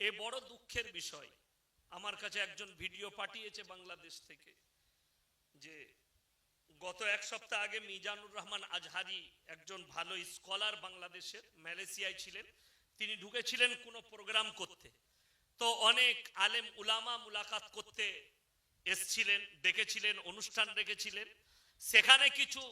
এ বড় দুঃখের বিষয়। আমার কাছে একজন ভিডিও পাঠিয়েছে বাংলাদেশ থেকে যে গত এক সপ্তাহ আগে মিজানুর রহমান আজহারি একজন ভালো স্কলার বাংলাদেশের মালয়েশিয়ায় ছিলেন। তিনি ঢুকেছিলেন কোনো প্রোগ্রাম করতে। তো অনেক আলেম উলামা মুলাকাত করতে এসছিলেন, ডেকেছিলেন, অনুষ্ঠান রেখেছিলেন সেখানে কিছু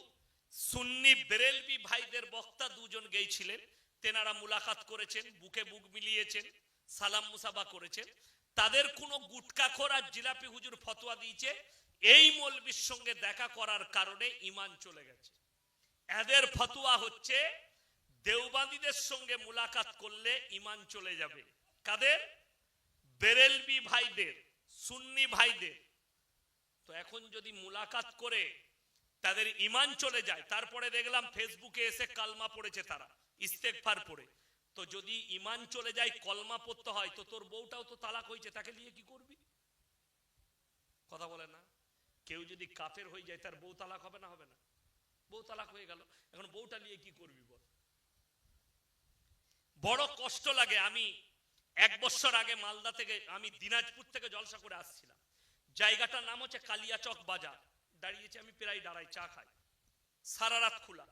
সুন্নি বেরেলবি ভাইদের বক্তা দুজন গেছিলেন তেনারা মুলাকাত করেছেন, বুকে বুক মিলিয়েছেন। সালাম মুসাবা করেছেন তাদের কোনো গুটকাখোর আর জিলাপি হুজুর ফতোয়া দিয়েছে। এই মৌলবীর সঙ্গে দেখা করার কারণে ইমান চলে গেছে। এদের ফতোয়া হচ্ছে দেওবাদীদের সঙ্গে মুলাকাত করলে ইমান চলে যাবে। কাদের? বেরেলবি ভাইদের, সুন্নি ভাইদের। তো এখন যদি মুলাকাত করে তাদের ইমান চলে যায়, তারপরে দেখলাম ফেসবুকে এসে কালমা পড়েছে তারা ইস্তেকফার পড়ে। তো যদি ইমান চলে যায়, কলমা পড়তে হয়, তো তোর বউটাও তো তালাক হয়েছে, তাকে নিয়ে কি করবি? কথা বলে না। কেউ যদি কাফের হয়ে যায়, তার বউ তালাক হবে না হবে না। বউ তালাক হয়ে গেল, এখন বউটা নিয়ে কি করবি বল? বড় কষ্ট লাগে। আমি এক বছর আগে মালদা থেকে, আমি দিনাজপুর থেকে জলসা করে আসছিলাম। জায়গাটার নাম হচ্ছে কালিয়াচক বাজার। দাঁড়িয়েছি আমি প্রায় দাঁড়াই, চা খাই। সারা রাত খোলা।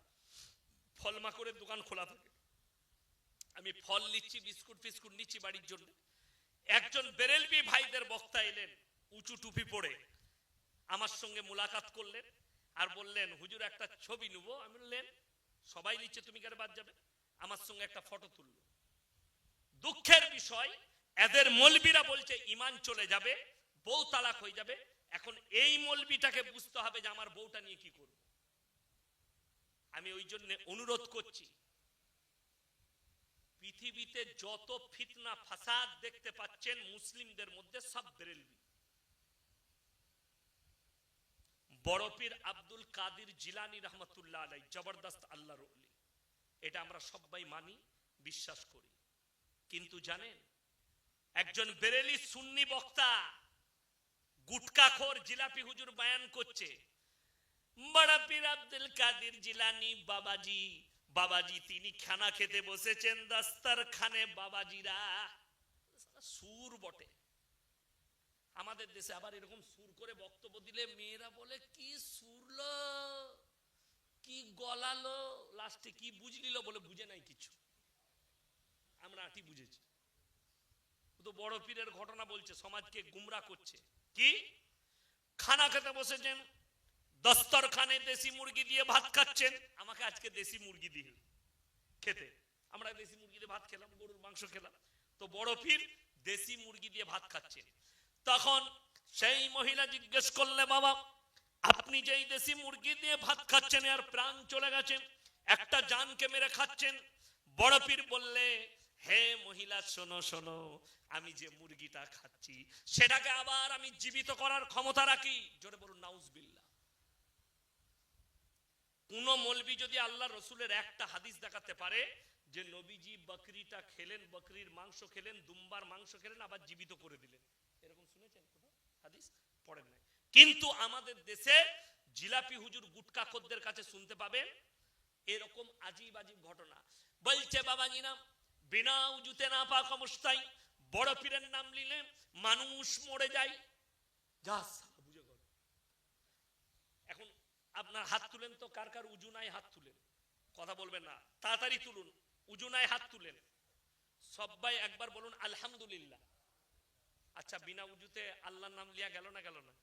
ফলমা করে দোকান খোলা থাকে। আমি ফল নিচ্ছি, বিস্কুট ফিস্কুট নিচ্ছি বাড়ির জন্য। একজন বেরেলবি ভাইদের বক্তা এলেন, উঁচু টুপি পরে। আমার সঙ্গে মুলাকাত করলেন আর বললেন, হুজুর, একটা ছবি নেব। আমি বললেন, সবাই নিচ্ছে, তুমি কেন বাদ যাবে? আমার সঙ্গে একটা ফটো তুললো। দুঃখের বিষয়, এদের মলবিরা বলছে ইমান চলে যাবে, বউ তালাক হয়ে যাবে। এখন এই মলবিটাকে বুঝতে হবে যে আমার বউটা নিয়ে কি করব। আমি ওই জন্য অনুরোধ করছি পৃথিবীতে যত ফিতনা, ফাসাদ দেখতে পাচ্ছেন, মুসলিমদের মধ্যে সব বেরেলবি। বড় পীর আব্দুল কাদির জিলানি রহমতুল্লাহ আলাই জবরদস্ত আল্লাহর ওলি। এটা আমরা সবাই মানি, বিশ্বাস করি। কিন্তু জানেন, একজন বেরেলি সুন্নি বক্তা গুটকাখোর জিলাপি হুজুর বয়ান করছে, বড় পীর আব্দুল কাদির জিলানি বাবাজি বাবাজি, তিনি খানা খেতে বসেছেন দাস্তার খানে। বাবাজিরা, সুর বটে। আমাদের দেশে আবার এরকম সুর করে বক্তব্য দিলে মেয়েরা বলে, কি সুরলো, কি গলালো, লাস্টে কি বুঝলিল বলে বুঝে নাই কিছু। আমরা আটি বুঝেছি। তো বড় পীরের ঘটনা বলছে, সমাজকে গুমরা করছে। কি? খানা খেতে বসেছেন দস্তরখানে দেশি মুরগি দিয়ে ভাত খাচ্ছেন। আমাকে আজকে দেশি মুরগি দিয়ে খেতে। আমরা দেশি মুরগি দিয়ে ভাত খেলাম, গরুর মাংস খেলাম। তো বড় পীর দেশি মুরগি দিয়ে ভাত খাচ্ছেন। তখন সেই মহিলা জিজ্ঞেস করলে, বাবা, আপনি যেই দেশি মুরগি দিয়ে ভাত খাচ্ছেন আর প্রাণ চলে গেছেন একটা জানকে মেরে খাচ্ছেন। বড় পীর বললে, হে মহিলা, শোনো শোনো, আমি যে মুরগিটা খাচ্ছি, সেটাকে আবার আমি জীবিত করার ক্ষমতা রাখি। জোরে বলুন নাউজবিল্লা কোন মলবি যদি আল্লাহ রসুলের একটা হাদিস দেখাতে পারে যে নবীজি বকরিটা খেলেন, বকরির মাংস খেলেন, দুম্বার মাংস খেলেন, আবার জীবিত করে দিলেন। এরকম শুনেছেন হাদিস? পড়েন নাই। কিন্তু আমাদের দেশে জিলাপি হুজুর গুটকা খদ্দের কাছে শুনতে পাবেন, এরকম আজিব আজিব ঘটনা। বলছে, বাবাজি না, বিনা উজুতে না পাক অবস্থায় বড় পীরের নাম নিলে মানুষ মরে যায়। যা সালা বুঝে কর এখন আপনার হাত তুলেন তো, কার কার উজু নাই হাত তুলেন? কথা বলবেন না। তাড়াতাড়ি তুলুন উজু নাই হাত তুলেন। সবাই একবার বলুন, আলহামদুলিল্লাহ। আচ্ছা বিনা উজুতে আল্লাহর নাম লিয়া গেল না গেল না?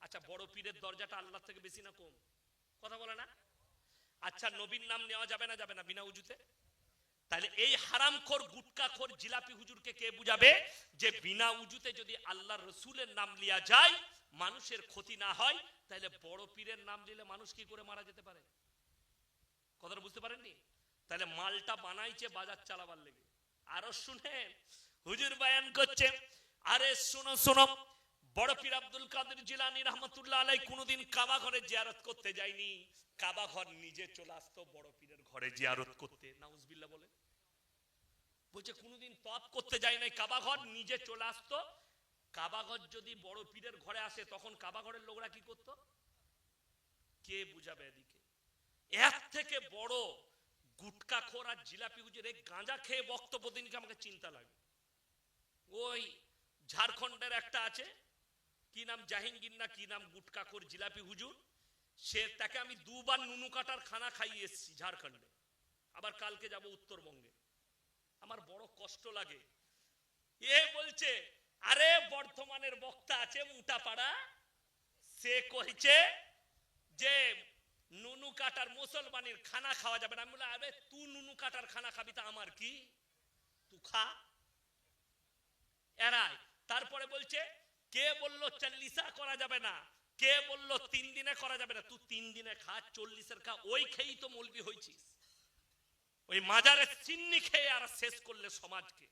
আচ্ছা বড় পীরের দরজাটা আল্লাহ থেকে বেশি না কম? কথা বলে না? আচ্ছা নবীর নাম নেওয়া যাবে না যাবে না বিনা উজুতে? তাহলে এই হারামখোর, গুটকাখোর, জিলাপি হুজুরকে কে বুঝাবে? যে বিনা উজুতে যদি আল্লাহ রসুলের নাম লিয়া যায়, মানুষের ক্ষতি না হয় তাহলে বড় পীরের নাম নিলে মানুষ কি করে মারা যেতে পারে? কথাটা বুঝতে পারেননি? তাহলে মালটা বানাইছে বাজার চালাবার লেগে। আরও শুনেন, হুজুর বায়ান করছে, আরে শোনো শোনো, বড় পীর আব্দুল কাদের জিলানি রহমতুল্লাহ আলাই কোনোদিন কাবা ঘরে জিয়ারত করতে যায়নি। কাবা ঘর নিজে চলে আসতো বড় পীরের ঘরে জিয়ারত করতে। নাউজবিল্লাহ বলে বলছে, কোনোদিন তপ করতে যায় নাই কাবা ঘর নিজে চলে আসতো কাবা ঘর যদি বড় পীরের ঘরে আসে, তখন কাবা ঘরের লোকরা কি করতো? কে বুঝাবে এদিকে? এর থেকে বড় গুটকা খোর আর জিলাপি হুজুর এই গাঁজা খেয়ে বক্তব্য দিনকে আমাকে চিন্তা লাগে। ওই ঝাড়খণ্ডের একটা আছে, কি নাম জাহিঙ্গীর না কি নাম গুটকাকর জিলাপি হুজুর? সে তাকে আমি দুবার নুনু কাটার খানা খাইয়ে এসেছি ঝাড়খণ্ডে। আবার কালকে যাব উত্তরবঙ্গে। আমার বড় কষ্ট লাগে। এ বলছে আরে বর্ধমানের বক্তা আছে মুটাপাড়া, সে কইছে যে নুনু কাটার মুসলমানের খানা খাওয়া যাবে না। আমি বললাম, আরে তুই নুনু কাটার খানা খাবি তা আমার কি? তুই খা। এরাই তারপরে বলছে, কে বলল চল্লিশা করা যাবে না? কে বলল তিন দিনে করা যাবে না? তুই তিন দিনে খা, চল্লিশের খা, ওই খেয়েই তো মলবি হয়েছিস ওই মাজারের চিন্নি খেয়ে আর শেষ করলে সমাজকে।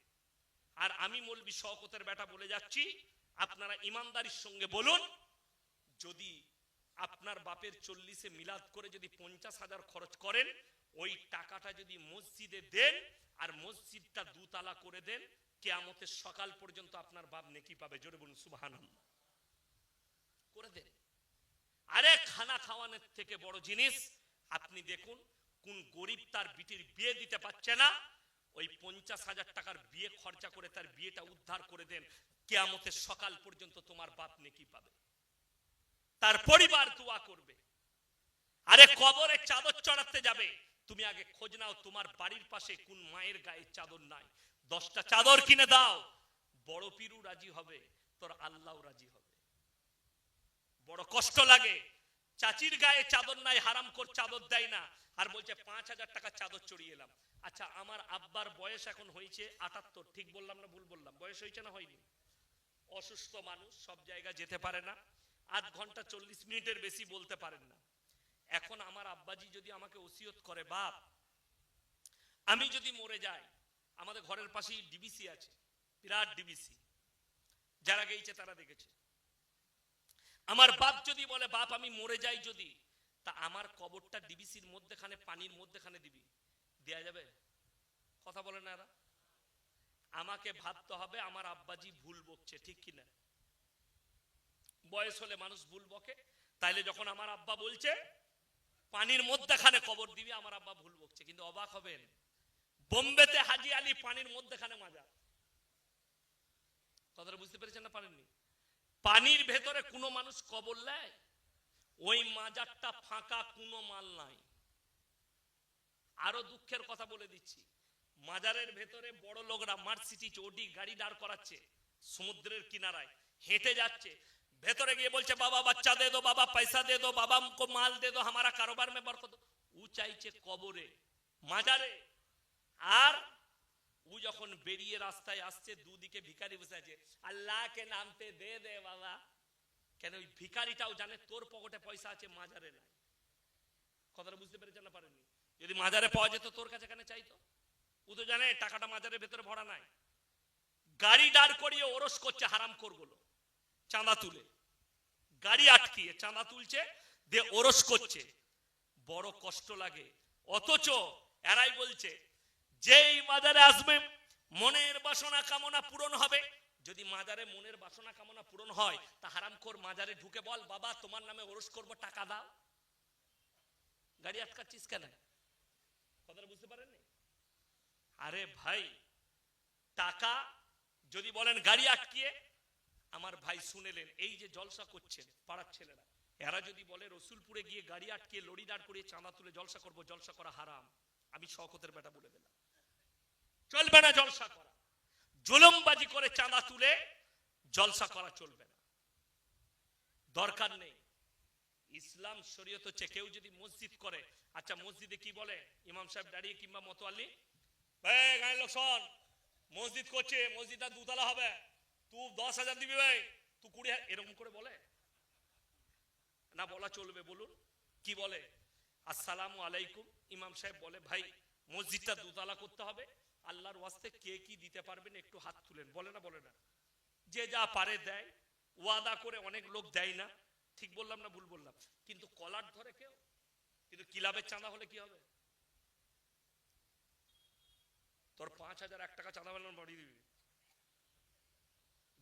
আর আমি মলবি শওকতের বেটা বলে যাচ্ছি, আপনারা ইমানদারির সঙ্গে বলুন, যদি আপনার বাপের চল্লিশে মিলাদ করে যদি পঞ্চাশ হাজার খরচ করেন, ওই টাকাটা যদি মসজিদে দেন আর মসজিদটা দুতলা করে দেন, কেয়ামতের সকাল পর্যন্ত আপনার বাপ নেকি পাবে। জোরে বলুন সুবাহান করে দেন। আরে খানা খাওয়ানোর থেকে বড় জিনিস, আপনি দেখুন, কোন গরিব তার বিটির বিয়ে দিতে পারছে না ওই পঞ্চাশ হাজার টাকার বিয়ে খরচা করে তার বিয়েটা উদ্ধার করে দেন, কেয়ামতের সকাল পর্যন্ত তোমার বাপ নেকি পাবে। তার পরিবার দোয়া করবে। আরে কবরে চাদর চড়াতে যাবে। তুমি আগে খোঁজ নাও তোমার বাড়ির পাশে কোন মায়ের গায়ে চাদর নাই। দশটা চাদর কিনে দাও। বড় পীরু রাজি হবে, তোর আল্লাহ রাজি হবে। বড় কষ্ট লাগে। চাচির গায়ে চাদর নাই হারাম কর চাদর দেয় না। আর বলছে, পাঁচ হাজার টাকা চাদর চড়িয়ে এলাম। আচ্ছা আমার আব্বার বয়স এখন হয়েছে আটাত্তর। ঠিক বললাম না ভুল বললাম? বয়স হয়েছে না হয়নি? অসুস্থ মানুষ, সব জায়গায় যেতে পারে না। আধ ঘণ্টা চল্লিশ মিনিটের বেশি বলতে পারেন না। এখন আমার আব্বাজি যদি আমাকে ওসিয়ত করে, বাপ, আমি যদি মরে যাই, আমাদের ঘরের পাশেই ডিবিসি আছে, বিরাট ডিবিসি। যারা গেছে তারা দেখেছে। আমার বাপ যদি বলে, বাপ, আমি মরে যাই যদি, তা আমার কবরটা ডিবিসির মধ্যেখানে, পানির মধ্যেখানে দিবি। দেয়া যাবে? কথা বলে না এরা? আমাকে ভাবতে হবে আমার আব্বাজি ভুল বকছে, ঠিক কিনা? বয়স হলে মানুষ ভুল বকে। তাইলে যখন আমার আব্বা বলছে, পানির মধ্যেখানে কবর দিবি, আমার আব্বা ভুল বকছে। কিন্তু অবাক হবেন, বোম্বেতে হাজি আলী পানির মধ্যেখানে মাজা। কথাটা বুঝতে পেরেছেন না পারেননি? পানির ভেতরে কোনো মানুষ কবর নেয়? ওই মাজারটা ফাঁকা, কোনো মাল নাই। আরও দুঃখের কথা বলে দিচ্ছি। মাজারের ভেতরে বড় লোকরা মার্সিটি চৌটি গাড়ি দাঁড় করাচ্ছে, সমুদ্রের কিনারায়, হেঁটে যাচ্ছে। ভেতরে গিয়ে বলছে, বাবা, বাচ্চা দে দো, বাবা, পয়সা দে দো, বাবা মাল দে দো আমারা কারোবার মে বরকত ও চাইছে কবরে, মাজারে। আর ও যখন বেরিয়ে রাস্তায় আসছে, দুদিকে ভিখারি বসে আছে আল্লাহ কে নামতে দে দে, বাবা। কেন ওই ভিখারিটাও জানে তোর পকেটে পয়সা আছে, মাজারে নাই। কথাটা বুঝতে পেরেছে না পারেনি যদি মাজারে পাওয়া যেত, তোর কাছে কেন চাইতো? ও তো জানে টাকাটা মাজারের ভেতরে ভরা নাই। গাড়ি দাঁড় করিয়ে ওরস করছে হারাম করগুলো, চাঁদা তুলে। গাড়ি আটকিয়ে চাঁদা তুলছে, দিয়ে ওরস করছে। বড় কষ্ট লাগে। অথচ এরাই বলছে, যেই মাজারে আসবে, মনের বাসনা কামনা পূরণ হবে। যদি মাজারে মনের বাসনা কামনা পূরণ হয়, তা হারামখোর মাজারে ঢুকে বল, বাবা, তোমার নামে ওরস করব, টাকা দাও। গাড়ি আটকাচ্ছিস কেন? কথাটা বুঝতে পারেননি? আরে ভাই, টাকা যদি বলেন গাড়ি আটকিয়ে, আমার ভাই শুনেলেন, এই যে জলসা করছেন, পাড়ার ছেলেরা, এরা যদি বলে রসুলপুরে গিয়ে গাড়ি আটকে লড়ি দাঁড় করিয়ে চাঁদা তুলে জলসা করব, জলসা করা হারাম। আমি শওকতের বেটা বলে দিলাম। চলবে না জলসা করা। জুলুমবাজি করে চাঁদা তুলে জলসা করা চলবে না। দরকার নেই। ইসলাম শরীয়ত হচ্ছে কেউ যদি মসজিদ করে আচ্ছা মসজিদে কি বলে? ইমাম সাহেব দাঁড়িয়ে কিংবা মতোয়াল্লি? গায়ের লোক শোন, মসজিদ করছে মসজিদটা দুতলা হবে। তুই দশ হাজার দিবি ভাই তুই কুড়ি এরকম করে বলে? না, বলা চলবে, বলুন। কি বলে? আসসালামু আলাইকুম, ইমাম সাহেব বলে, ভাই, মসজিদটা দুতলা করতে হবে। আল্লাহর ওয়াস্তে কে কি দিতে পারবেন একটু হাত তুলেন। বলে না বলে না। যে যা পারে দেয়। ওয়াদা করে অনেক লোক দেয় না। ঠিক বললাম না ভুল বললাম? কিন্তু কলার ধরে কেউ? কিন্তু কিলাবের চাঁদা হলে কি হবে? তোর পাঁচ হাজার এক টাকা চাঁদা বেলান বাড়িয়ে দিবি।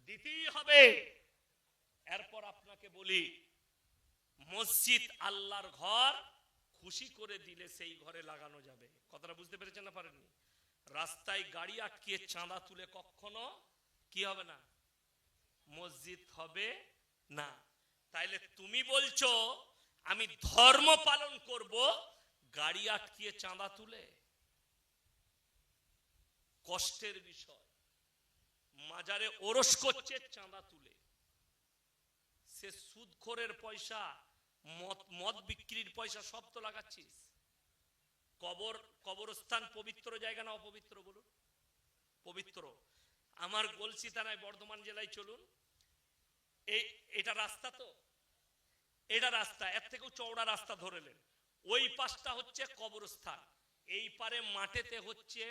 দিতেই হবে। এরপর আপনাকে বলি, মসজিদ আল্লাহর ঘর খুশি করে দিলে সেই ঘরে লাগানো যাবে। কথাটা বুঝতে পেরেছেন না পারেননি? রাস্তায় গাড়ি আটকিয়ে চাঁদা তুলে কখনো কি হবে না? মসজিদ হবে না। তাইলে তুমি বলছো, আমি ধর্ম পালন করব, গাড়ি আটকিয়ে চাঁদা তুলে? কষ্টের বিষয়। মাজারে ওরস করছে, চাঁদা তুলে। সে সুদখোরের পয়সা, মদ মদ বিক্রির পয়সা সব তো লাগাচ্ছিস। কবর, কবরস্থান পবিত্র জায়গা না অপবিত্র বলুন? পবিত্র। আমার গলসি থানায় বর্ধমান জেলায় চলুন। এই, এটা রাস্তা তো। এটা রাস্তা, এর থেকেও চওড়া রাস্তা ধরেলেন ওই পাশটা হচ্ছে কবরস্থান। এই পারে মাঠেতে হচ্ছে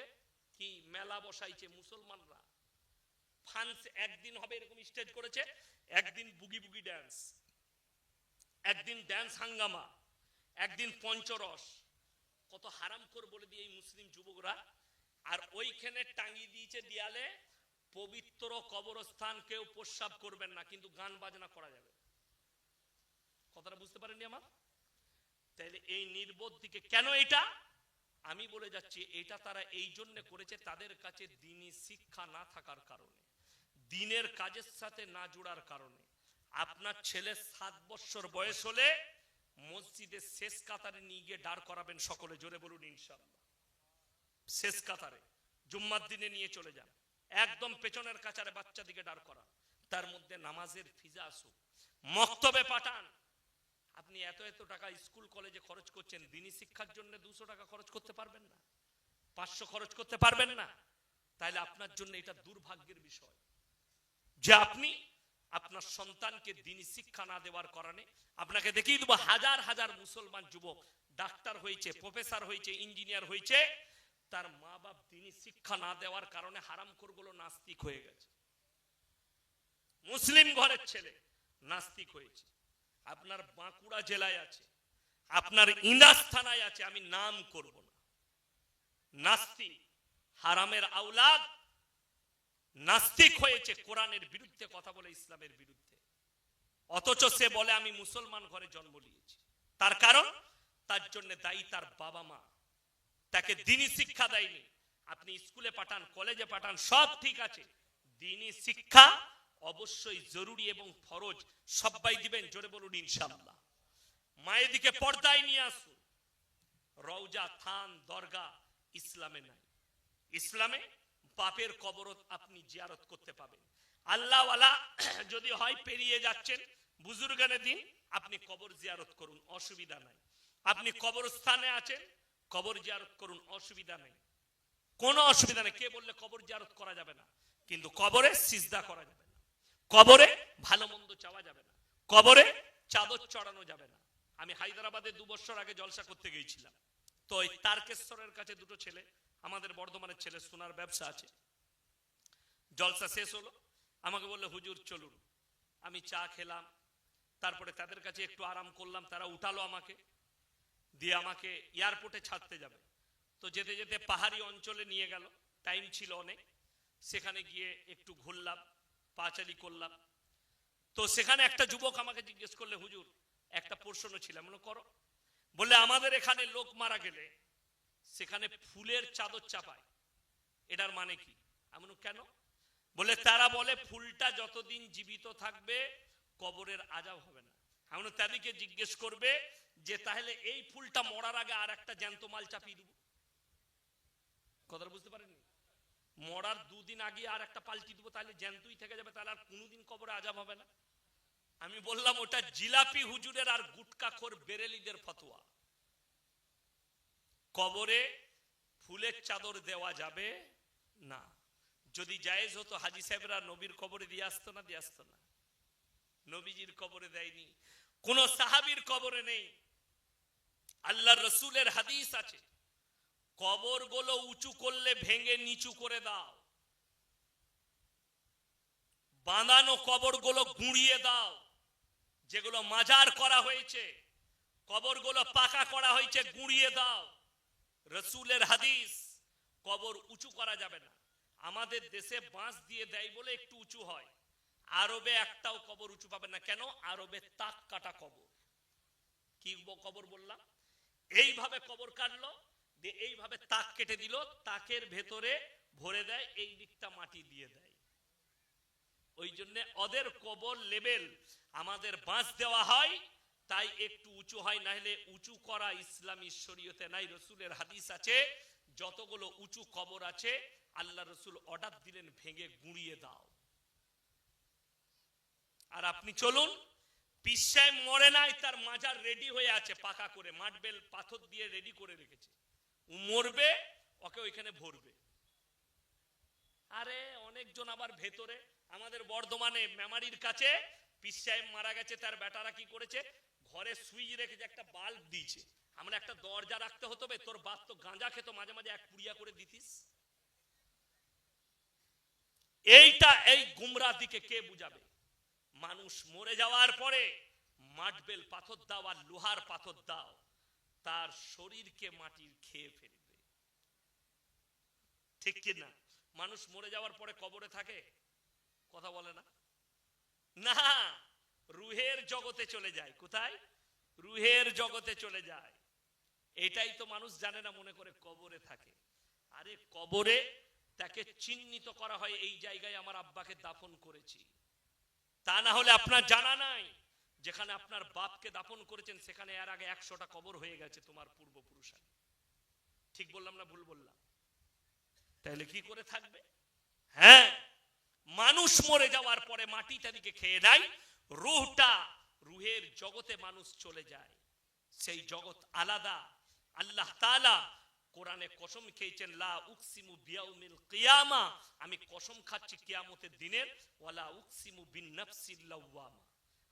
কি, মেলা বসাইছে মুসলমানরা। একদিন হবে এরকম স্টেজ করেছে, একদিন বুগি বুগি ড্যান্স একদিন ড্যান্স হাঙ্গামা, একদিন পঞ্চরস। কত হারাম কর বলে দিয়ে এই মুসলিম যুবকরা। আর ওইখানে টাঙ্গি দিয়েছে দিয়ালে পবিত্র কবরস্থান কেউ প্রস্রাব করবেন না, কিন্তু গান বাজনা করা যাবে। কথাটা বুঝতে পারেননি আমার? তাইলে এই নির্বোধ দিকে কেন এটা আমি বলে যাচ্ছি, এটা তারা এই জন্য করেছে তাদের কাছে দিনই শিক্ষা না থাকার কারণে, দিনের কাজের সাথে না জোড়ার কারণে। আপনার ছেলে সাত বছর বয়স হলে মসজিদের শেষ কাতারে নিয়ে গিয়ে দাঁড় করাবেন সকলে, জোরে বলুন ইনশাল্লাহ শেষ কাতারে, জুম্মার দিনে নিয়ে চলে যান। একদম পেছনের কাছারে বাচ্চা দিকে দাঁড় করা। তার মধ্যে নামাজের ফিজা আসুক, মক্তবে পাঠান। আপনি এত এত টাকা স্কুল, কলেজে খরচ করছেন, দিনী শিক্ষার জন্য দুশো টাকা খরচ করতে পারবেন না, পাঁচশো খরচ করতে পারবেন না। তাহলে আপনার জন্য এটা দুর্ভাগ্যের বিষয়। যে আপনি আপনার সন্তানকে দিনী শিক্ষা না দেওয়ার কারণে আপনাকে দেখিয়ে দেবো হাজার হাজার মুসলমান যুবক, ডাক্তার হয়েছে, প্রফেসর হয়েছে, ইঞ্জিনিয়ার হয়েছে তার মা বাপ তিনি শিক্ষা না দেওয়ার কারণে হারাম করগুলো নাস্তিক হয়ে গেছে। মুসলিম ঘরের ছেলে নাস্তিক হয়েছে। আপনার বাঁকুড়া জেলায় আছে, আপনার ইন্দাস থানায় আছে, আমি নাম করব না। নাস্তিক, হারামের আউলাদ নাস্তিক হয়েছে কোরআনের বিরুদ্ধে কথা বলে, ইসলামের বিরুদ্ধে। অথচ সে বলে, আমি মুসলমান ঘরে জন্ম নিয়েছি। তার কারণ, তার জন্য দায়ী তার বাবা মা তাকে দিনী শিক্ষা দেয়নি। আপনি স্কুলে পাঠান, কলেজে পাঠান, সব ঠিক আছে। দিনী শিক্ষা অবশ্যই জরুরি এবং ফরজ। সবাই দিবেন, জোরে বলুন, ইনশাআল্লাহ। মায়ের দিকে পর্দায় নিয়ে আসুন। রওজা, থান, দরগা ইসলামে নাই। ইসলামে বাপের কবরত আপনি জিয়ারত করতে পাবেন। আল্লাহওয়ালা যদি হয় পেরিয়ে যাচ্ছেন, বুজুর্গানের দিন আপনি কবর জিয়ারত করুন, অসুবিধা নাই। আপনি কবরস্থানে আছেন কবর জিয়ারত করুন, অসুবিধা নেই। কোনো অসুবিধা নেই, কে বললে কবর জিয়ারত করা যাবে না? কিন্তু কবরে সিজদা করা যাবে না। কবরে ভালো মন্দ চাওয়া যাবে না। কবরে চাদর চড়ানো যাবে না। আমি হায়দ্রাবাদে দু বছর আগে জলসা করতে গিয়েছিলাম। তো ওই তারকেশ্বরের কাছে দুটো ছেলে, আমাদের বর্ধমানের ছেলে সোনার ব্যবসা আছে। জলসা শেষ হলো। আমাকে বলল, হুজুর, চলুন। আমি চা খেলাম। তারপরে তাদের কাছে একটু আরাম করলাম। তারা উঠালো আমাকে। দিয়ে আমাকে এয়ারপোর্টে ছাড়তে যাবে। তো যেতে যেতে পাহাড়ি অঞ্চলে নিয়ে গেল। টাইম ছিল অনেক। সেখানে গিয়ে একটু ঘুরলাম পাচালি করলাম। তো সেখানে একটা যুবক আমাকে জিজ্ঞেস করলে হুজুর একটা প্রশ্ন ছিল। মনে করো। বললে আমাদের এখানে লোক মারা গেলে সেখানে ফুলের চাদর চাপায়। এটার মানে কি? বললাম, কেন? বলে তারা বলে ফুলটা যতদিন জীবিত থাকবে কবরের আজাব হবে না আমি বললাম, তাদেরকে জিজ্ঞেস করবে যে তাহলে এই ফুলটা মরার আগে আর একটা জ্যান্ত মাল চাপিয়ে দিব। কথাটা বুঝতে পারেননি? মরার দুদিন আগে আর একটা পাল্টি দিব তাহলে জ্যান্তই থেকে যাবে তাহলে আর কোনোদিন কবরে আজাব হবে না। আমি বললাম ওটা জিলাপি হুজুরের আর গুটকাখোর বেরেলিদের ফতোয়া। কবরে ফুলের চাদর দেওয়া যাবে না। যদি জায়েজ হতো হাজি সাহেবরা নবীর কবরে দিয়ে আসতো না দিয়ে আসতো না। নবীজির কবরে দেয়নি। কোন সাহাবীর কবরে নেই। আল্লাহ রসুলের হাদিস আছে। কবরগুলো উঁচু করলে ভেঙে নিচু করে দাও। বাঁধানো কবরগুলো গুঁড়িয়ে দাও। যেগুলো মাজার করা হয়েছে, কবরগুলো পাকা করা হয়েছে, গুঁড়িয়ে দাও। রসুলের হাদিস, কবর উঁচু করা যাবে না। আমাদের দেশে বাঁশ দিয়ে দেয় বলে একটু উঁচু হয়। আরবে একটাও কবর উঁচু পাবে না। কেন? আরবে তাক কাটা কবর। কি কবর বললাম? এইভাবে কবর কাটলো এইভাবে তাক কেটে দিল, তাকের ভেতরে ভরে দেয়, এই দিকটা মাটি দিয়ে দেয়। ওই জন্য ওদের কবর লেভেল আমাদের বাঁশ দেওয়া হয়, তাই একটু উঁচু হয় না হলে উঁচু করা ইসলাম ঈশ্বরীয়তে নাই, রসুলের হাদিস আছে, যতগুলো উঁচু কবর আছে, আল্লাহ রসুল অর্ডার দিলেন, ভেঙে গুঁড়িয়ে দাও। আর আপনি চলুন, পিসায় মরে নাই, তার মাজার রেডি হয়ে আছে, পাকা করে মাটবেল পাথর দিয়ে রেডি করে রেখেছে। ও মরবে, ওকে ওইখানে ভরবে। আরে, অনেকজন আবার ভেতরে, আমাদের বর্ধমানে, মেমারির কাছে পিস মারা গেছে, তার বেটারা কি করেছে? ঘরে সুইচ রেখেছে একটা বাল্ব দিয়েছে। আমরা একটা দরজা রাখতে হতো বে, তোর বাপ তো গাঁজা খেত, মাঝে মাঝে এক পুড়িয়া করে দিতিস। এইটা, এই গুমরা দিকে কে বুঝাবে? মানুষ মরে যাওয়ার পরে মাটবেল পাথর দাও আর লোহার পাথর দাও, তার শরীরকে মাটির খেয়ে ফেলবে। ঠিক কি না? মানুষ মরে যাওয়ার পরে কবরে থাকে? কথা বলে না? না, রুহের জগতে চলে যায়। কোথায়? রুহের জগতে চলে যায়। এটাই তো মানুষ জানে না, মনে করে কবরে থাকে। আরে কবরে তাকে চিহ্নিত করা হয়, এই জায়গায় আমার আব্বাকে দাফন করেছি। তা না হলে আপনার জানা নাই। যেখানে আপনার বাপকে দাফন করেছেন, সেখানে এর আগে একশোটা কবর হয়ে গেছে তোমার পূর্বপুরুষ ঠিক বললাম না ভুল বললাম? তাহলে কি করে থাকবে? হ্যাঁ মানুষ মরে যাওয়ার পরে মাটি তাদেরকে খেয়ে নেয়, রুহটা রুহের জগতে মানুষ চলে যায়। সেই জগৎ আলাদা, আল্লাহ তাআলা কোরআনে কসম খেয়েছেন, লা উকসিমু বিয়াউমিল কিয়ামা। আমি কসম খাচ্ছি কিয়ামতের দিনের, ওয়ালা উকসিমু বিন নাফসিল লাওয়ামা।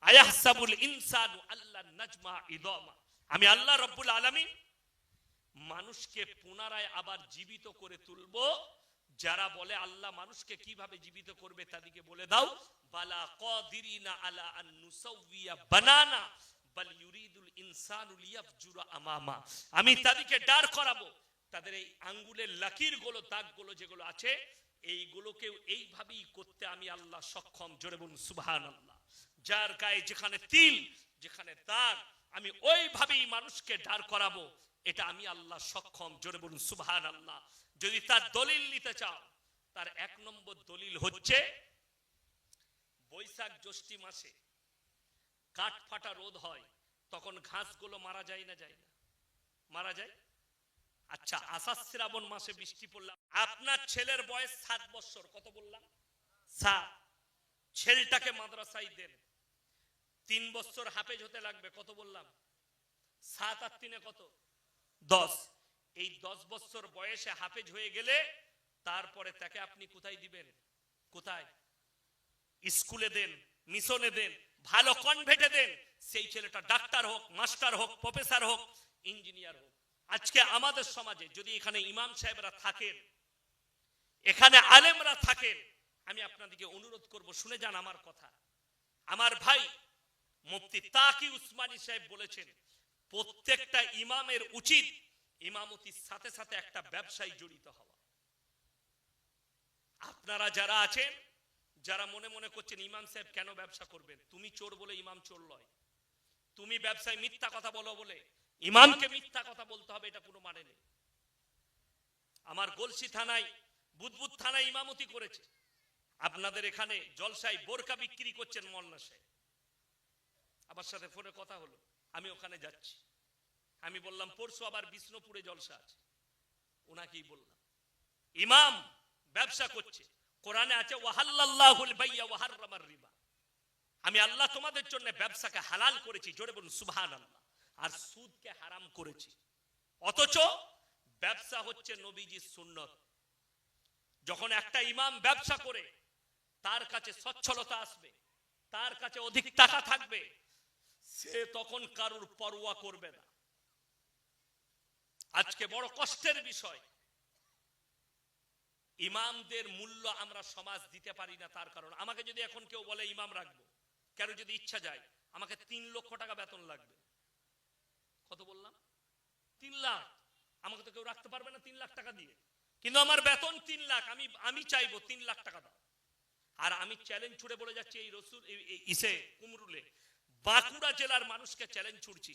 আয়াহসাবুল ইনসানু আল্লাহ নাজমা ইদামা। আমি আল্লাহ রব্বুল আলামিন মানুষকে পুনরায় আবার জীবিত করে তুলবো। যারা বলে আল্লাহ মানুষকে কীভাবে জীবিত করবে তাদেরকে বলে দাও, বালা কাদিরিনা আলা আন নুসাউইয়া বানানা, বাল ইউরিদুল ইনসানু লিয়াফজুরা আমামা। আমি তাদেরকে ডার করাবো। তাদের এই আঙ্গুলের লাকিরগুলো, দাগগুলো যেগুলো আছে এইগুলোকেও এইভাবেই করতে আমি আল্লাহ সক্ষম। জোরে বলুন সুবহান আল্লাহ যার গায়ে যেখানে তিল, যেখানে দাগ, আমি ওইভাবেই মানুষকে ডার করাবো, এটা আমি আল্লাহ সক্ষম। জোরে বলুন সুবহান আল্লাহ যদি তার দলিল নিতে চাও, তার এক নম্বর দলিল হচ্ছে, বৈশাখ জ্যৈষ্ঠী মাসে কাঠ ফাটা রোদ হয়, তখন ঘাসগুলো মারা যায় না যায় না? মারা যায়? আচ্ছা আষাঢ় শ্রাবণ মাসে বৃষ্টি পড়লাম আপনার ছেলের বয়স সাত বছর, কত বললাম? সাত। ছেলেটাকে মাদ্রাসায় দেন। তিন বছর হাফেজ হতে লাগবে, কত বললাম? সাত আর তিনে কত? দশ। এই দশ বছর বয়সে হাফেজ হয়ে গেলে তারপরে তাকে আপনি কোথায় দিবেন? কোথায়? স্কুলে দেন, মিশনে দেন, ভালো কনভেটে দেন। সেই ছেলেটা ডাক্তার হোক, মাস্টার হোক প্রফেসর হোক ইঞ্জিনিয়ার হোক। আজকে আমাদের সমাজে যদি এখানে ইমাম সাহেবরা থাকেন, এখানে আলেমরা থাকেন, আমি আপনাদেরকে অনুরোধ করব, শুনে যান আমার কথা। আমার ভাই মুফতি তাকি উসমানী সাহেব বলেছেন, প্রত্যেকটা ইমামের উচিত ইমামতির সাথে সাথে একটা ব্যবসায় জড়িত হওয়া। আপনারা যারা আছেন, যারা মনে মনে করছেন ইমাম সাহেব কেন ব্যবসা করবেন, তুমি চোর বলে ইমাম চোর লয়। তুমি ব্যবসায় মিথ্যা কথা বলো বলে, ইমামকে মিথ্যা বলতে হবে, এটা কোনো মানে নেই। আমার গলসি থানায়, বুদবুদ থানায় ইমামতি করেছে। আপনাদের এখানে জলসাই বোরকা বিক্রি করছেন মল্লা সাহেব। আমার সাথে ফোনে কথা হলো, আমি ওখানে যাচ্ছি। আমি বললাম, পরশু আবার বিষ্ণুপুরে জলসা আছে। ওনাকেই বললাম, ইমাম ব্যবসা করছে। কোরআনে আছে ওয়াহাল্লাহুল বাইয়া ওয়াহাররামার রিবা। আমি আল্লাহ তোমাদের জন্য ব্যবসাকে হালাল করেছি, জোরে বলুন সুবহান আল্লাহ আর সুদকে হারাম করেছি। অথচ ব্যবসা হচ্ছে নবীজির সুন্নত। যখন একটা ইমাম ব্যবসা করে, তার কাছে সচ্ছলতা আসবে, তার কাছে অধিক টাকা থাকবে, সে তখন কারুর পরোয়া করবে না। আজকে বড় কষ্টের বিষয়। ইমামদের মূল্য আমরা সমাজ দিতে পারি না তার কারণ। আমাকে যদি এখন কেউ বলে, ইমাম রাখব। কেন যদি ইচ্ছা যায়, আমাকে তিন লক্ষ টাকা বেতন লাগবে। কত বললাম? তিন লাখ। আমাকে তো কেউ রাখতে পারবে না তিন লাখ টাকা দিয়ে। কিন্তু আমার বেতন তিন লাখ, আমি আমি চাইব তিন লাখ টাকা দাও। আর আমি চ্যালেঞ্জ ছুড়ে বলে যাচ্ছি এই রসুল ইসে কুমরুলে। বাঁকুড়া জেলার মানুষকে চ্যালেঞ্জ ছুড়ছি।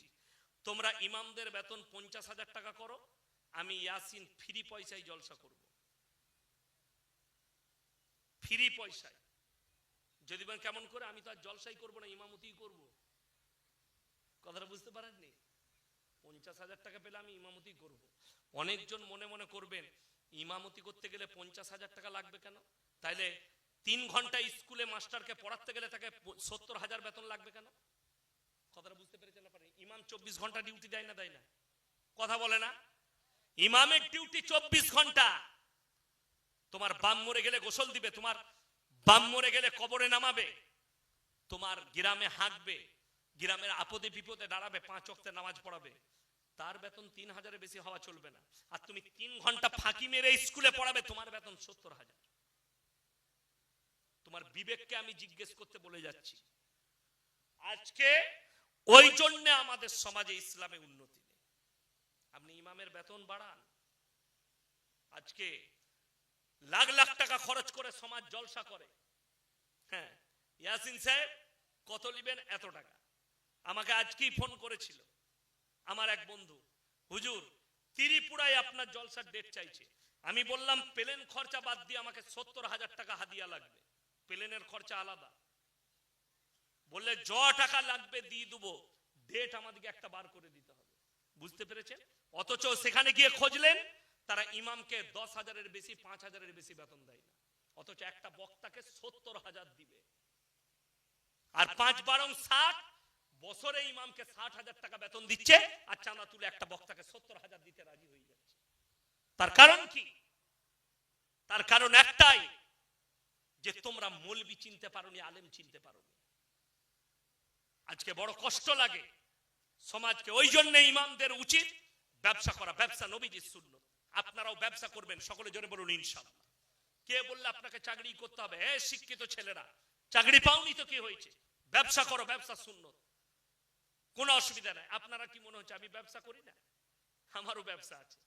তোমরা ইমামদের বেতন পঞ্চাশ হাজার টাকা করো, আমি ইয়াসিন ফ্রি পয়সায় জলসা করব। ফ্রি পয়সায়। যদি কেমন করে, আমি তো আর জলসাই করব না ইমামতি করব। কথাটা বুঝতে পারেননি? পঞ্চাশ হাজার টাকা পেলে আমি ইমামতি করব। অনেকজন মনে মনে করবেন, ইমামতি করতে গেলে পঞ্চাশ হাজার টাকা লাগবে কেন? তাইলে তিন ঘণ্টা স্কুলে মাস্টারকে পড়াতে গেলে তাকে সত্তর হাজার বেতন লাগবে কেন? কথাটা বুঝতে পেরেছেন না পারে ইমাম চব্বিশ ঘণ্টা ডিউটি দেয় না দেয় না। কথা বলে না? ইমামের ডিউটি চব্বিশ ঘণ্টা। তোমার বাম মরে গেলে গোসল দিবে, তোমার বাম মরে গেলে কবরে নামাবে, তোমার গ্রামে হাঁকবে গ্রামের আপদে বিপদে দাঁড়াবে, পাঁচ অক্টে নামাজ পড়াবে। তার বেতন তিন হাজারের বেশি হওয়া চলবে না। আর তুমি তিন ঘণ্টা ফাঁকি মেরে স্কুলে পড়াবে, তোমার বেতন সত্তর হাজার। তোমার বিবেককে আমি জিজ্ঞেস করতে বলে যাচ্ছি। আজকে ওই জন্য আমাদের সমাজে ইসলামে উন্নতি নেই। আপনি ইমামের বেতন বাড়ান। আজকে লাখ লাখ টাকা খরচ করে সমাজ জলসা করে। হ্যাঁ ইয়াসিন সাহেব, কত নিবেন? এত টাকা। আমাকে আজকেই ফোন করেছিল। আমার এক বন্ধু, হুজুর, ত্রিপুরায় আপনার জলসার ডেট চাইছে। আমি বললাম, প্লেন খরচা বাদ দিয়ে আমাকে সত্তর হাজার টাকা হাদিয়া লাগবে। প্লেনের খরচা আলাদা। বললে, জ টাকা লাগবে, দিয়ে দেবো। ডেট আমাদেরকে একটা বার করে দিতে হবে। বুঝতে পেরেছেন? অথচ সেখানে গিয়ে খুঁজলেন, তারা ইমামকে দশ হাজারের বেশি, পাঁচ হাজারের বেশি বেতন দেয় না। অথচ একটা বক্তাকে সত্তর হাজার দিবে। আর পাঁচ বারং ষাট বছরে ইমামকে ষাট হাজার টাকা বেতন দিচ্ছে আর চাঁদা তুলে একটা বক্তাকে সত্তর হাজার দিতে রাজি হয়ে যাচ্ছে। তার কারণ কি? তার কারণ একটাই, যে তোমরা মৌলবি চিনতে পারোনি, আলেম চিনতে পারোনি। আজকে বড় কষ্ট লাগে। সমাজকে ওই জন্য ইমামদের উচিত ব্যবসা করা। ব্যবসা নবীজির শূন্য আপনারাও ব্যবসা করবেন, সকলে জোরে বলুন ইনশাল্লাহ কে বললে আপনাকে চাকরি করতে হবে? এ শিক্ষিত ছেলেরা। চাকরি পাওনি তো কি হয়েছে? ব্যবসা করো, ব্যবসা শূন্য কোনো অসুবিধা নাই। আপনারা কি মনে হচ্ছে আমি ব্যবসা করি না? আমারও ব্যবসা আছে।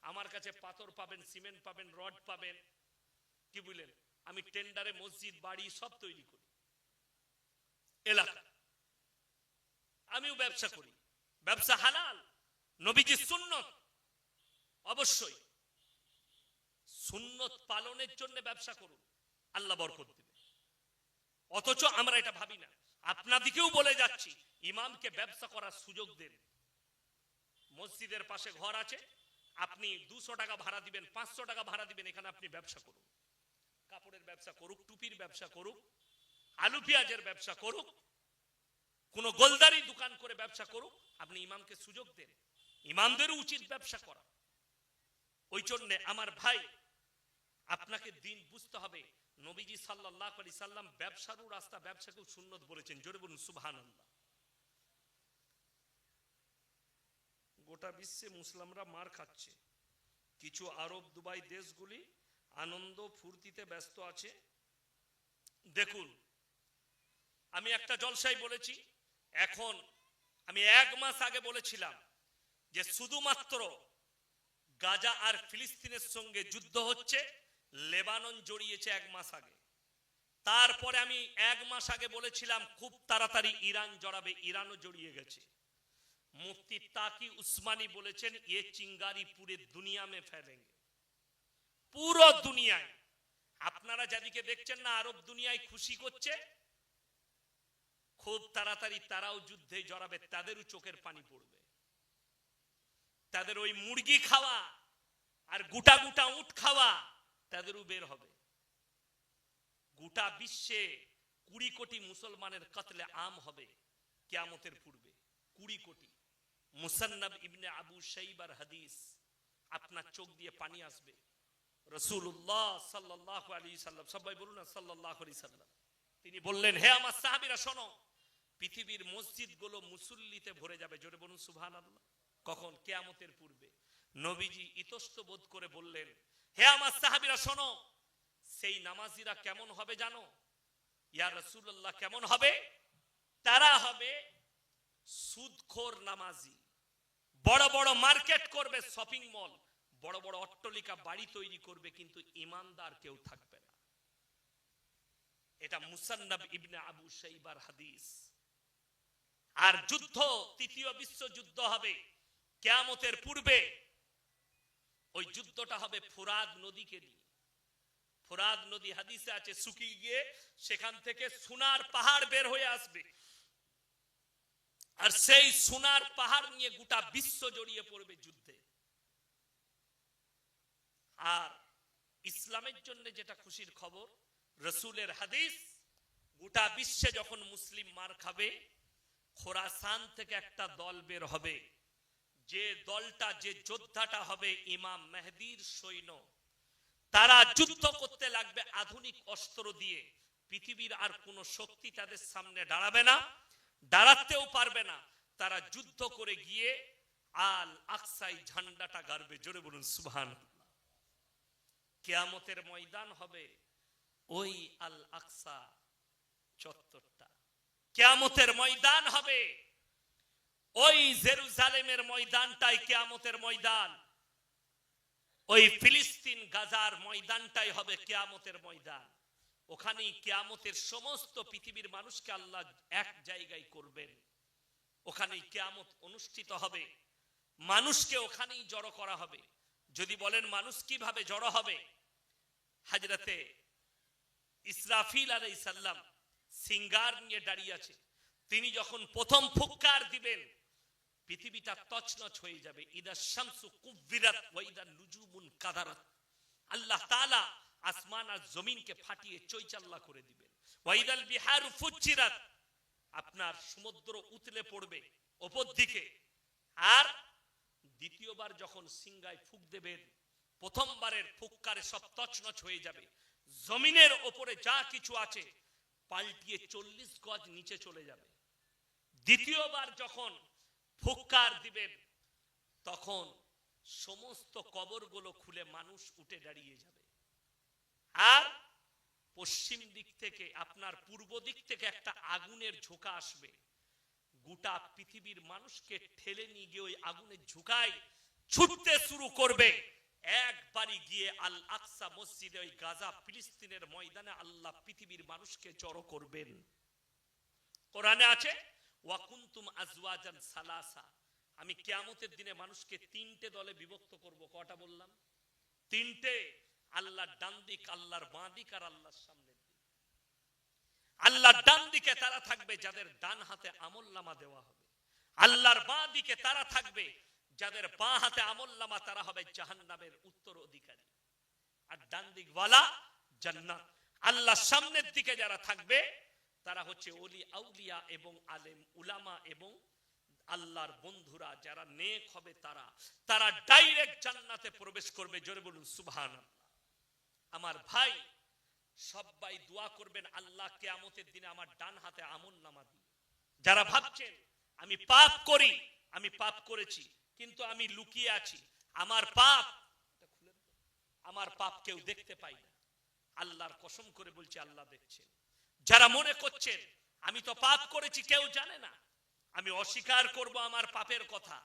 আমার কাছে পাথর পাবেন, সিমেন্ট পাবেন, রড পাবেন। কি বুঝলেন? আমি টেন্ডারে মসজিদ, বাড়ি সব তৈরি করি। এলাকা। আমিও ব্যবসা করি। ব্যবসা হালাল। নবীজি সুন্নত। অবশ্যই। সুন্নত পালনের জন্য ব্যবসা করুন। আল্লাহ বরকত অথচ আমরা এটা ভাবি না। আপনাদিকেও বলে যাচ্ছি, ইমামকে ব্যবসা করার সুযোগ দেন। মসজিদের পাশে ঘর আছে, আপনি দুশো টাকা ভাড়া দিবেন, পাঁচশো টাকা ভাড়া দিবেন, এখানে আপনি ব্যবসা করুন। কাপড়ের ব্যবসা করুক, টুপির ব্যবসা করুক, আলু পেঁয়াজের ব্যবসা করুক, কোন গোলদারি দোকান করে ব্যবসা করুক, আপনি ইমামকে সুযোগ দেন। ইমামদেরও উচিত ব্যবসা করা। ওই জন্য আমার ভাই, আপনাকে দিন বুঝতে হবে নবীজি সাল্লাহ আলি সাল্লাম ব্যবসারও রাস্তা, ব্যবসাকেও সুন্নত বলেছেন। জোরে বলুন সুবহান গোটা বিশ্বে মুসলামরা মার খাচ্ছে। কিছু আরব, দুবাই দেশগুলি আনন্দ ফুর্তিতে ব্যস্ত আছে। দেখুন, আমি একটা জলসাই বলেছি, এখন আমি এক মাস আগে বলেছিলাম যে শুধুমাত্র গাজা আর ফিলিস্তিনের সঙ্গে যুদ্ধ হচ্ছে লেবানন জড়িয়েছে এক মাস আগে। তারপরে আমি এক মাস আগে বলেছিলাম, খুব তাড়াতাড়ি ইরান জড়াবে, ইরানও জড়িয়ে গেছে। মুফতি তাকি উসমানি বলেছেন, এ চিঙ্গারি পুরে দুনিয়া মে ফেলেঙ্গে। পুরো দুনিয়ায়। আপনারা যাদিকে দেখছেন না, আরব দুনিয়ায় খুশি করছে। খুব তাড়াতাড়ি তারাও যুদ্ধে জড়াবে, তাদেরও চোখের পানি পড়বে। তাদের ওই মুরগি খাওয়া আর গোটা গোটা উঠ খাওয়া তাদেরও বের হবে। গোটা বিশ্বে কুড়ি কোটি মুসলমানের কাতলে আম হবে কেয়ামতের পূর্বে। কুড়ি কোটি। মুসান্নাব ইবনে আবু সাইবার হাদিস আপনার চোখ দিয়ে পানি আসবে। রসুল্লাহ সাল্লাহ আলী সাল্লাম, সবাই বলুন না সাল্লাহ আলী সাল্লাম। তিনি বললেন, হে আমার সাহাবিরা, শোনো, পৃথিবীর মসজিদগুলো মুসল্লিতে ভরে যাবে। জোরে বলুন সুভান আল্লাহ কখন? কেয়ামতের পূর্বে। নবীজি ইতস্ত বোধ করে বললেন হে আমার সাহাবিরা, শোনো। সেই নামাজিরা কেমন হবে জানো? ইয়া রসুল্লাহ কেমন হবে? তারা হবে সুদখোর নামাজি। বড় বড় মার্কেট করবে, শপিং মল। বড় বড় অট্টলিকা, বাড়ি তৈরি করবে, কিন্তু ইমানদার কেউ থাকবে না। এটা মুসান্নাব ইবনে আবু সাইবার হাদিস। আর যুদ্ধ, তৃতীয় বিশ্বযুদ্ধ হবে। কেয়ামতের পূর্বে ওই যুদ্ধটা হবে ফুরাদ নদীকে নিয়ে। ফোরাদ নদী হাদিসে আছে শুকিয়ে গিয়ে সেখান থেকে সোনার পাহাড় বের হয়ে আসবে। আর সেই সোনার পাহাড় নিয়ে গোটা বিশ্ব জড়িয়ে পড়বে যুদ্ধে। আর ইসলামের জন্য যেটা খুশির খবর, রসুলের হাদিস, গোটা বিশ্বে যখন মুসলিম মার খাবে, খোরাসান থেকে একটা দল বের হবে। যে দলটা, যে যোদ্ধাটা হবে ইমাম মেহদির সৈন্য, তারা যুদ্ধ করতে লাগবে আধুনিক অস্ত্র দিয়ে। পৃথিবীর আর কোনো শক্তি তাদের সামনে দাঁড়াবে না, দাঁড়াতেও পারবে না। তারা যুদ্ধ করে গিয়ে আল আকসাই ঝান্ডাটা গাড়বে। জোরে বলুন সুবহান কেয়ামতের ময়দান হবে ওই আল আকসা চত্বরটা। কেয়ামতের ময়দান হবে ওই জেরুজালেমের ময়দানটাই কেয়ামতের ময়দান। ওই ফিলিস্তিন গাজার ময়দানটাই হবে কেয়ামতের ময়দান। ওখানেই কেয়ামতের সমস্ত পৃথিবীর মানুষকে আল্লাহ এক জায়গায় করবেন। ওখানেই কেয়ামত অনুষ্ঠিত হবে। মানুষকে ওখানেই জড়ো করা হবে। যদি বলেন মানুষ কীভাবে জড়ো হবে? হাজরাতে ইসরাফিল আলাই সাল্লাম সিঙ্গার নিয়ে দাঁড়িয়ে আছে। তিনি যখন প্রথম ফুৎকার দিবেন পৃথিবীটা তছনছ হয়ে যাবে। ইদা শামসু কুব্বিরাত ওয়া ইদা নুজুমুন কাদারাত। আল্লাহ তাআলা আসমান আর জমিনকে ফাটিয়ে চৈচাল্লা করে দিবেন। ওয়াইদাল বিহারু ফুজ্জিরাত। আপনার সমুদ্র উতলে পড়বে ওপর দিকে। আর দ্বিতীয়বার যখন সিংগায় ফুক দেবেন, প্রথমবারের ফুক্কারে সব তছনছ হয়ে যাবে। জমিনের ওপরে যা কিছু আছে, পাল্টিয়ে চল্লিশ গজ নিচে চলে যাবে। দ্বিতীয়বার যখন ফুক্কার দিবেন, তখন সমস্ত কবরগুলো খুলে মানুষ উঠে দাঁড়িয়ে যাবে। আর পশ্চিম দিক থেকে, আপনার পূর্ব দিক থেকে একটা আগুনের ঝোঁকা আসবে। গোটা পৃথিবীর মানুষকে ঠেলে নিয়ে গিয়ে ওই আগুনের ঝুঁকায় ছুটতে শুরু করবে। একবারই গিয়ে আল আকসা মসজিদে ওই গাজা ফিলিস্তিনের ময়দানে আল্লাহ পৃথিবীর মানুষকে জড়ো করবেন। কোরআনে আছে? ওয়াকুন্তুম আজওয়াজান সালাসা। আমি কিয়ামতের দিনে মানুষকে তিনটে দলে বিভক্ত করব। কটা বললাম? তিনটে। আল্লাহর ডান দিক, আল্লাহর বাঁ দিক আর আল্লাহর সামনের দিক। আল্লাহর ডান দিকে তারা থাকবে যাদের ডান হাতে আমল নামা দেওয়া হবে। আল্লাহর বাঁ দিকে তারা থাকবে যাদের বাঁ হাতে আমল নামা তারা হবে জাহান্নামের উত্তর অধিকারী। আর ডান দিক ওয়ালা জান্নাত। আল্লাহ সামনের দিকে যারা থাকবে তারা হচ্ছে ওলি আউলিয়া এবং আলেম, উলামা এবং আল্লাহর বন্ধুরা যারা নেক হবে তারা। তারা ডাইরেক্ট জান্নাতে প্রবেশ করবে, জোরে বলুন সুবহান আমার ভাই সবাই দোয়া করবেন, আল্লাহ কেয়ামতের দিনে আমার ডান হাতে আমল নামা দিই যারা ভাবছেন, আমি পাপ করি, আমি পাপ করেছি, কিন্তু আমি লুকিয়ে আছি, আমার পাপ। আমার পাপ কেউ দেখতে পাই না। আল্লাহর কসম করে বলছি, আল্লাহ দেখছেন। যারা মনে করছেন, আমি তো পাপ করেছি, কেউ জানে না। আমি অস্বীকার করব আমার পাপের কথা।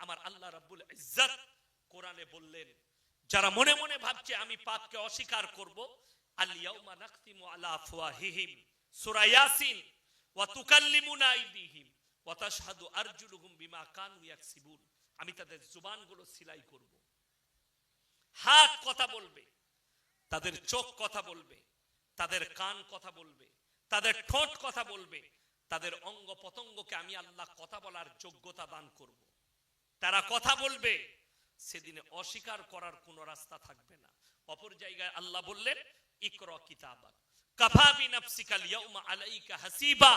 আমার আল্লাহ রাব্বুল ইজ্জত কোরআনে বললেন, যারা মনে মনে ভাবছে আমি পাপকে অস্বীকার করব, আল ইয়াউমা নাখতিমু আলা আফওয়াহিহিম, সূরা ইয়াসিন, ওয়া তুকাল্লিমুনা আইদিহিম, ওয়া তাশহাদু আরজুলুহুম বিমা কানু ইয়াকসিবুন। আমি তাদের জুবানগুলো সিলাই করব। হাত কথা বলবে, তাদের চোখ কথা বলবে, তাদের কান কথা বলবে তাদের ঠোঁট কথা বলবে, তাদের অঙ্গ পতঙ্গকে আমি আল্লাহ কথা বলার যোগ্যতা দান করব। তারা কথা বলবে, সেদিনে অস্বীকার করার কোনো রাস্তা থাকবে না। অপর জায়গায় আল্লাহ বললেন, ইকর কিতাবাক, কাফা বিনাফসিকাল ইয়াউমা আলাইকা হাসিবা,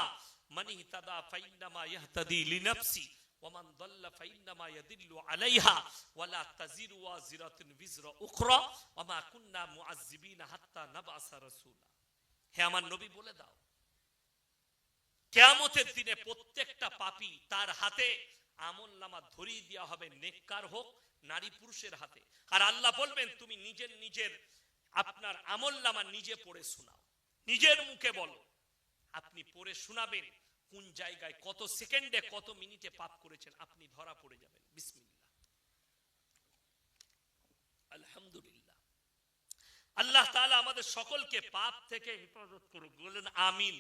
মান ইহতাদা ফাইন্নামা ইয়াহতাদি লিনাফসি ওমান দাল্লা ফাইন্নামা ইয়াদিল্লু আলাইহা ওয়ালা তাজিরু ওয়াজিরাতুন বিজরা উখরা ওমা কুন্না মুআজ্জিবিনা হাত্তা নাবআসা রাসূলা। হে আমার নবী, বলে দাও। কেয়ামতের দিনে প্রত্যেকটা পাপী তার হাতে আমল নামা ধরিয়ে দেওয়া হবে, নেককার হোক, নারী পুরুষের হাতে। আর আল্লাহ বলবেন, তুমি নিজের নিজের আপনার আমল নামা নিজে পড়ে শোনাও। নিজের মুখে বলো, আপনি পড়ে শোনাবেন কোন জায়গায়, কত সেকেন্ডে, কত মিনিটে পাপ করেছেন, আপনি ধরা পড়ে যাবেন। বিসমিল্লাহ। আলহামদুলিল্লাহ। আল্লাহ তালা আমাদের সকলকে পাপ থেকে হেফাজত করুক। বললেন আমিন।